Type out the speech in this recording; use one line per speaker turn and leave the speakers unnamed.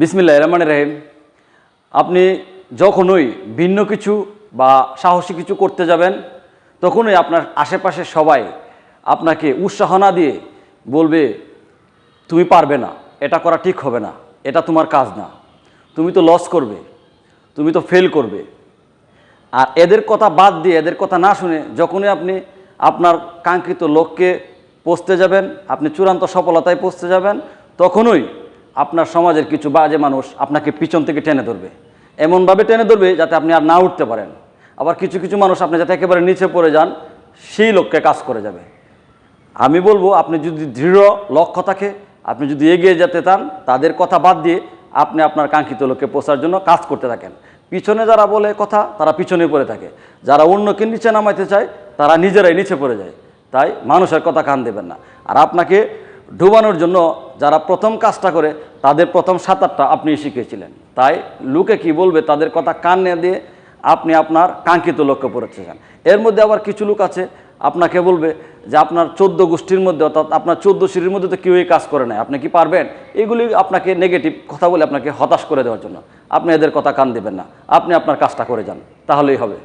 বিসমিল্লাহ রহমান রহিম। আপনি যখনই ভিন্ন কিছু বা সাহসী কিছু করতে যাবেন, তখনই আপনার আশেপাশে সবাই আপনাকে উৎসাহ না দিয়ে বলবে, তুমি পারবে না, এটা করা ঠিক হবে না, এটা তোমার কাজ না। তুমি তো লস করবে, তুমি তো ফেল করবে। আর এদের কথা বাদ দিয়ে, এদের কথা না শুনে যখনই আপনি আপনার কাঙ্ক্ষিত লক্ষ্যে পৌঁছতে যাবেন, আপনি চূড়ান্ত সফলতায় পৌঁছতে যাবেন, তখনই আপনার সমাজের কিছু বাজে মানুষ আপনাকে পিছন থেকে টেনে ধরবে। এমনভাবে টেনে ধরবে যাতে আপনি আর না উঠতে পারেন। আবার কিছু কিছু মানুষ আপনি যাতে একেবারে নিচে পড়ে যান, সেই লক্ষ্যে কাজ করে যাবে। আমি বলব, আপনি যদি দৃঢ় লক্ষ্য থাকে, আপনি যদি এগিয়ে যেতে চান, তাদের কথা বাদ দিয়ে আপনি আপনার কাঙ্ক্ষিত লক্ষ্যে পৌঁছার জন্য কাজ করতে থাকেন। পিছনে যারা বলে কথা, তারা পিছনে পড়ে থাকে। যারা অন্যকে নিচে নামাইতে চায়, তারা নিজেরাই নিচে পড়ে যায়। তাই মানুষের কথা কান দেবেন না। আর আপনাকে ডুবানোর জন্য যারা প্রথম কাজটা করে, তাদের প্রথম সাঁতারটা আপনি শিখেছিলেন তাই লোকে কি বলবে, তাদের কথা কান না দিয়ে আপনি আপনার কাঙ্ক্ষিত লক্ষ্যে পৌঁছেছেন এর মধ্যে আবার কিছু লোক আছে, আপনাকে বলবে যে আপনার চোদ্দ গোষ্ঠীর মধ্যে, অর্থাৎ আপনার চোদ্দ সিঁড়ির মধ্যে তো কেউই কাজ করে নাই আপনি কি পারবেন? এগুলি আপনাকে নেগেটিভ কথা বলে আপনাকে হতাশ করে দেওয়ার জন্য। আপনি এদের কথা কান দেবেন না। আপনি আপনার কাজটা করে যান। তাহলেই হবে।